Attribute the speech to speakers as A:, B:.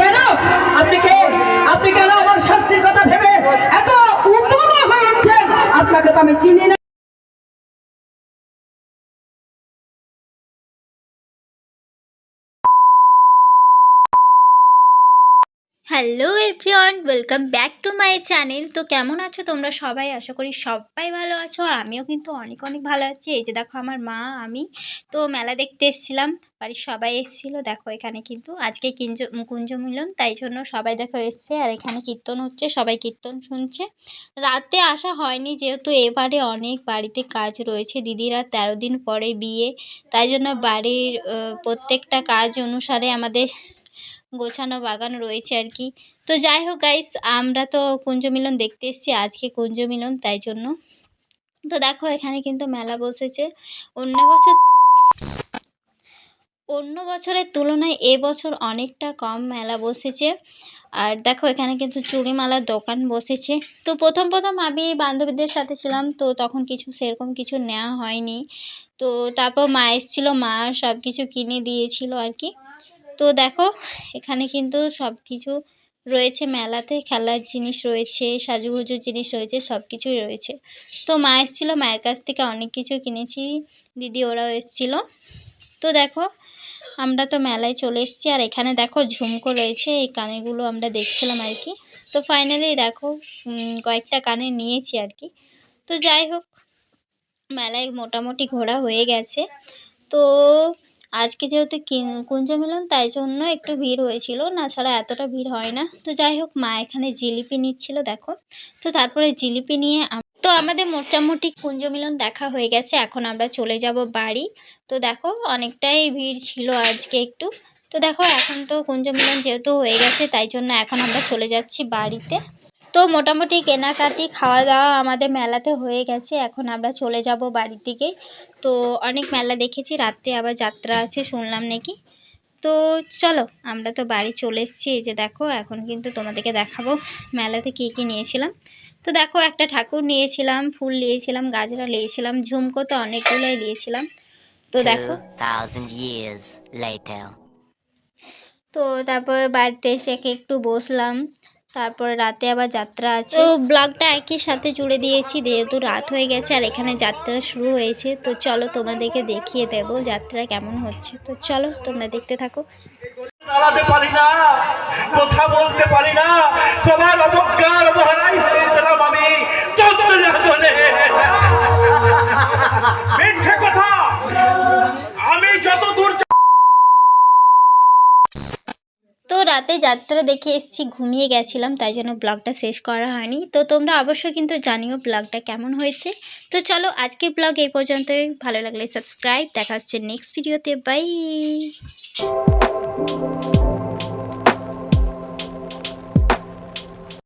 A: কেন? আপনি কে? আপনি কেন আমার শাস্তির কথা ভেবে এত উত্তম হয়ে উঠছেন? আপনাকে তো আমি চিনি না।
B: Hello everyone welcome back to my channel তো কেমন আছো তোমরা সবাই? আশা করি সবাই ভালো আছো আর আমিও কিন্তু অনেক অনেক ভালো আছি। এই যে দেখো আমার মা, আমি। তো মেলা দেখতে এসেছিলাম, বাড়ির সবাই এসেছিল। দেখো এখানে কিন্তু আজকে কিঞ্জ কুঞ্জ মিলন, তাই জন্য সবাই দেখো এসছে। আর এখানে কীর্তন হচ্ছে, সবাই কীর্তন শুনছে। রাতে আসা হয়নি, যেহেতু এবারে অনেক বাড়িতে কাজ রয়েছে। দিদিরা তেরো দিন পরে বিয়ে, তাই জন্য বাড়ির প্রত্যেকটা কাজ অনুসারে আমাদের গোছানো বাগান রয়েছে আর কি। তো যাই হোক গাইস আমরা তো কুঞ্জ মিলন দেখতে এসেছি, আজকে কুঞ্জ মিলন, তাই জন্য। তো দেখো এখানে কিন্তু মেলা বসেছে। অন্য বছর অন্য বছরের তুলনায় এবছর অনেকটা কম মেলা বসেছে। আর দেখো এখানে কিন্তু চুড়িমালার দোকান বসেছে। তো প্রথম প্রথম আমি বান্ধবীদের সাথে ছিলাম, তো তখন কিছু সেরকম কিছু নেওয়া হয়নি। তো তারপর মা এসেছিল, মা সব কিছু কিনে দিয়েছিল আর কি। তো দেখো, এখানে কিন্তু সব কিছু রয়েছে মেলাতে। খেলার জিনিস রয়েছে, সাজুগুজুর জিনিস রয়েছে সব কিছুই রয়েছে। তো মা এসেছিল, মায়ের কাছ থেকে অনেক কিছু কিনেছি। দিদি, ওরাও এসেছিল। তো দেখো, আমরা তো মেলায় চলে এসেছি। আর এখানে দেখো, ঝুমকো রয়েছে। এই কানেরগুলো আমরা দেখছিলাম আর কি। তো ফাইনালি দেখো কয়েকটা কানে নিয়েছি আর কি। তো যাই হোক, মেলায় মোটামুটি ঘোরা হয়ে গেছে। তো আজকে যেহেতু কুঞ্জ মিলন তাই জন্য একটু ভিড় হয়েছিল। না ছাড়া এতটা ভিড় হয় না। তো যাই হোক, মা এখানে জিলিপি নিচ্ছিল, দেখো। তো তারপরে জিলিপি নিয়ে তো আমাদের মোটামুটি কুঞ্জ মিলন দেখা হয়ে গেছে। এখন আমরা চলে যাব বাড়ি। তো দেখো, অনেকটাই ভিড় ছিল আজকে একটু। তো দেখো, এখন তো কুঞ্জ মিলন যেহেতু হয়ে গেছে, তাই জন্য এখন আমরা চলে যাচ্ছি বাড়িতে। তো মোটামুটি কেনাকাটি খাওয়া দাওয়া আমাদের মেলাতে হয়ে গেছে। এখন আমরা চলে যাব বাড়ির দিকে। তো অনেক মেলা দেখেছি রাত্রে আবার যাত্রা আছে শুনলাম নাকি? তো চলো আমরা তো বাড়ি চলে এসেছি। এই যে দেখো এখন কিন্তু তোমাদেরকে দেখাবো মেলাতে কী কী নিয়েছিলাম। তো দেখো একটা ঠাকুর নিয়েছিলাম ফুল নিয়েছিলাম গাজরা নিয়েছিলাম ঝুমকো তো অনেকগুলোই নিয়েছিলাম। তো দেখো।
C: 2000
B: তো তারপর বাড়িতে এসে একটু বসলাম। তারপর রাতে আবার যাত্রা আছে। তো ব্লগটা একই সাথে জুড়ে দিয়েছি যেহেতু রাত হয়ে গেছে আর এখানে যাত্রা শুরু হয়েছে। তো চলো তোমাদেরকে দেখিয়ে দেব যাত্রা কেমন হচ্ছে। তো চলো তোমরা দেখতে থাকো।
D: দাঁড়াতে পারি না কথা বলতে পারি না সবার অবজ্ঞার
B: রাতে যাত্রা দেখে এসেছি, ঘুমিয়ে গেছিলাম, তাই জন্য ব্লগটা শেষ করা হয়নি। তো তোমরা অবশ্যই কিন্তু জানিও ব্লগটা কেমন হয়েছে। তো চলো আজকের ব্লগ এই পর্যন্তই। ভালো লাগলে সাবস্ক্রাইব। দেখা হচ্ছে নেক্সট ভিডিওতে বাই